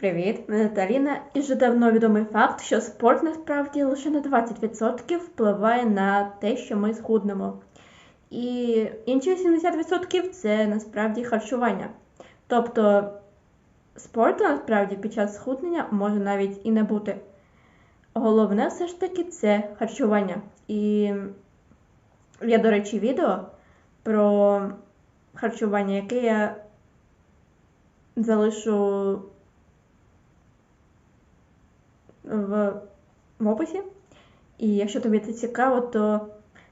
Привіт, мене Таліна. І вже давно відомий факт, що спорт насправді лише на 20% впливає на те, що ми схуднемо. І інші 80% це насправді харчування. Тобто спорту насправді під час схуднення може навіть і не бути. Головне все ж таки це харчування. І є, до речі, відео про харчування, яке я залишу в, в описі. І якщо тобі це цікаво, то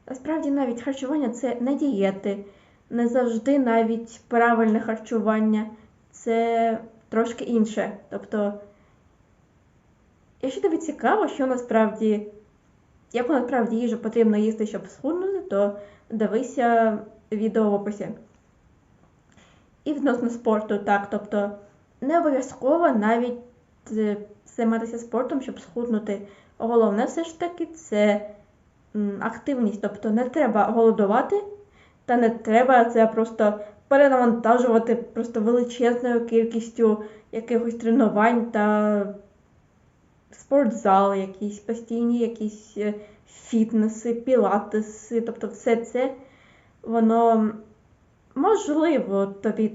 насправді навіть харчування це не дієти, не завжди навіть правильне харчування, це трошки інше. Тобто, якщо тобі цікаво, що насправді, яку насправді їжу потрібно їсти, щоб схуднути, то дивися відео в описі. І відносно спорту, так, тобто не обов'язково навіть займатися спортом, щоб схуднути. Головне все ж таки це активність. Тобто не треба голодувати, та не треба це просто перенавантажувати просто величезною кількістю якихось тренувань та спортзал, якісь постійні якісь е, фітнеси, пілатеси. Тобто все це воно можливо тобі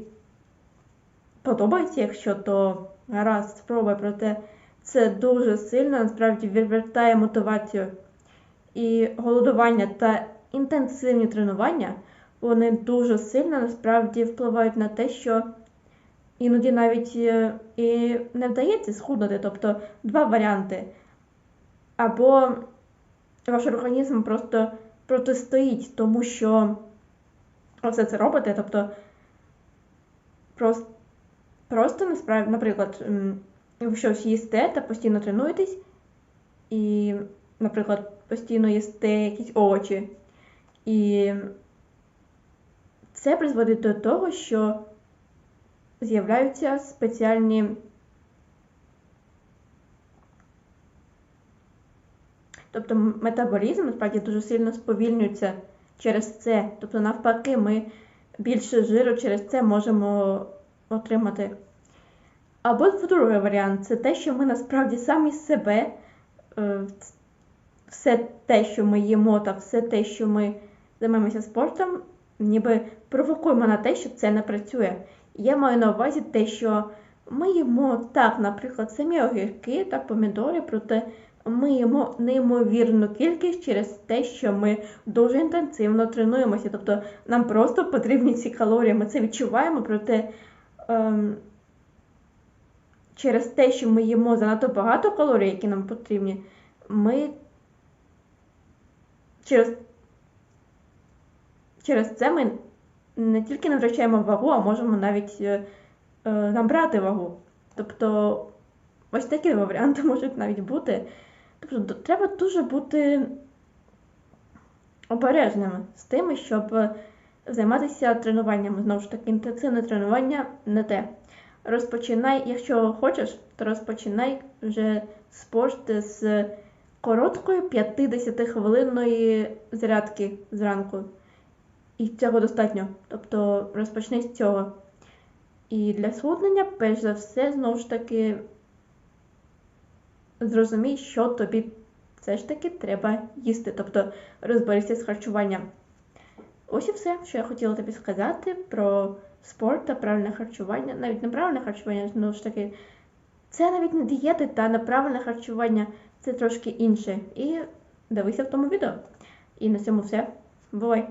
подобається, якщо то гаразд спробуй, проте це дуже сильно насправді відвертає мотивацію. І голодування та інтенсивні тренування вони дуже сильно насправді впливають на те, що іноді навіть е, і не вдається схуднути. Тобто два варіанти. Або ваш організм просто протистоїть тому, що все це робите. Тобто просто, просто насправді, наприклад, ви щось їсте та постійно тренуєтесь, і, наприклад, постійно їсте якісь овочі. І це призводить до того, що з'являються спеціальні Тобто метаболізм насправді дуже сильно сповільнюється через це. Тобто, навпаки, ми більше жиру через це можемо отримати. Або другий варіант це те, що ми насправді самі себе, е, все те, що ми їмо, та все те, що ми займаємося спортом, ніби провокуємо на те, що це не працює. Я маю на увазі те, що ми їмо так, наприклад, самі огірки та помідори, проте ми їмо неймовірну кількість через те, що ми дуже інтенсивно тренуємося. Тобто нам просто потрібні ці калорії. Ми це відчуваємо, проте. Ем, через те, що ми їмо занадто багато калорій, які нам потрібні, ми через через це ми не тільки не втрачаємо вагу, а можемо навіть е, е, набрати вагу. Тобто ось такі варіанти можуть навіть бути. Тобто треба дуже бути обережними з тим, щоб займатися тренуваннями. Знову ж таки, інтенсивне тренування не те. Розпочинай, якщо хочеш, то розпочинай вже спорт з короткої 50-хвилинної зарядки зранку. І цього достатньо. Тобто розпочни з цього. І для схуднення, перш за все, знову ж таки, зрозумій, що тобі все ж таки треба їсти. Тобто розберися з харчуванням. Ось і все, що я хотіла тобі сказати про спорт та правильне харчування. Навіть неправильне харчування, знову ж таки, це навіть не дієти та неправильне харчування, це трошки інше. І дивися в тому відео. І на цьому все. Бувай!